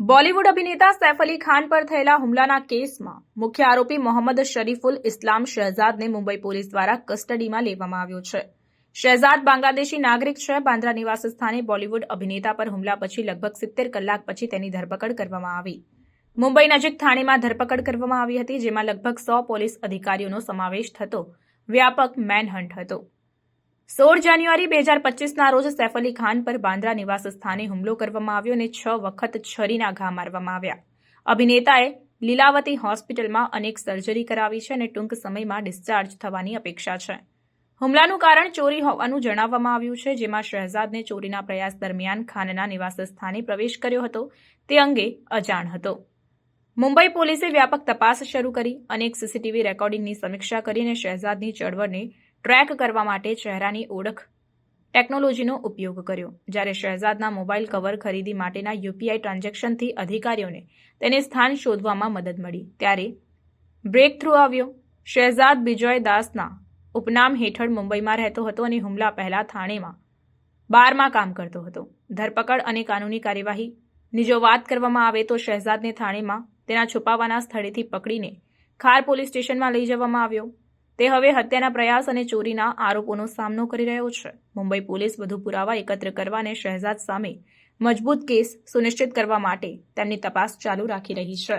બોલિવૂડ અભિનેતા સૈફ અલી ખાન પર થયેલા હુમલાના કેસમાં મુખ્ય આરોપી મોહમ્મદ શરીફુલ ઇસ્લામ શહેજાદને મુંબઈ પોલીસ દ્વારા કસ્ટડીમાં લેવામાં આવ્યો છે. શહેજાદ બાંગ્લાદેશી નાગરિક છે. બાંદ્રા નિવાસ સ્થાને બોલિવૂડ અભિનેતા પર હુમલા પછી લગભગ સિત્તેર કલાક પછી તેની ધરપકડ કરવામાં આવી. મુંબઈ નજીક થાણેમાં ધરપકડ કરવામાં આવી હતી, જેમાં લગભગ સો પોલીસ અધિકારીઓનો સમાવેશ થતો. વ્યાપક મેનહન્ટ હતો. સોળ જાન્યુઆરી બે હજાર પચીસના રોજ સૈફ અલી ખાન પર બાંદ્રા નિવાસ સ્થાને હુમલો કરવામાં આવ્યો અને છ વખત છરીના ઘા મારવામાં આવ્યા. અભિનેતાએ લીલાવતી હોસ્પિટલમાં અનેક સર્જરી કરાવી છે અને ટૂંક સમયમાં ડિસ્ચાર્જ થવાની અપેક્ષા છે. હુમલાનું કારણ ચોરી હોવાનું જણાવવામાં આવ્યું છે, જેમાં શહેજાદને ચોરીના પ્રયાસ દરમિયાન ખાનના નિવાસ સ્થાને પ્રવેશ કર્યો હતો. તે અંગે અજાણ હતો. મુંબઈ પોલીસે વ્યાપક તપાસ શરૂ કરી, અનેક સીસીટીવી રેકોર્ડિંગની સમીક્ષા કરીને શહેજાદની ચળવળને ટ્રેક કરવા માટે ચહેરાની ઓળખ ટેકનોલોજીનો ઉપયોગ કર્યો. જ્યારે શહેજાદના મોબાઈલ કવર ખરીદી માટેના યુપીઆઈ ટ્રાન્ઝેક્શનથી અધિકારીઓને તેને સ્થાન શોધવામાં મદદ મળી. ત્યારે બ્રેક થ્રુ આવ્યો. શહેજાદ બિજોય દાસના ઉપનામ હેઠળ મુંબઈમાં રહેતો હતો અને હુમલા પહેલા થાણેમાં બારમાં કામ કરતો હતો. ધરપકડ અને કાનૂની કાર્યવાહીની જો વાત કરવામાં આવે તો શહેજાદને થાણેમાં તેના છુપાવાના સ્થળેથી પકડીને ખાર પોલીસ સ્ટેશનમાં લઈ જવામાં આવ્યો. તે હવે હત્યાના પ્રયાસ અને ચોરીના આરોપોનો સામનો કરી રહ્યો છે. મુંબઈ પોલીસ વધુ પુરાવા એકત્ર કરવા અને શહેજાદ સામે મજબૂત કેસ સુનિશ્ચિત કરવા માટે તેમની તપાસ ચાલુ રાખી રહી છે.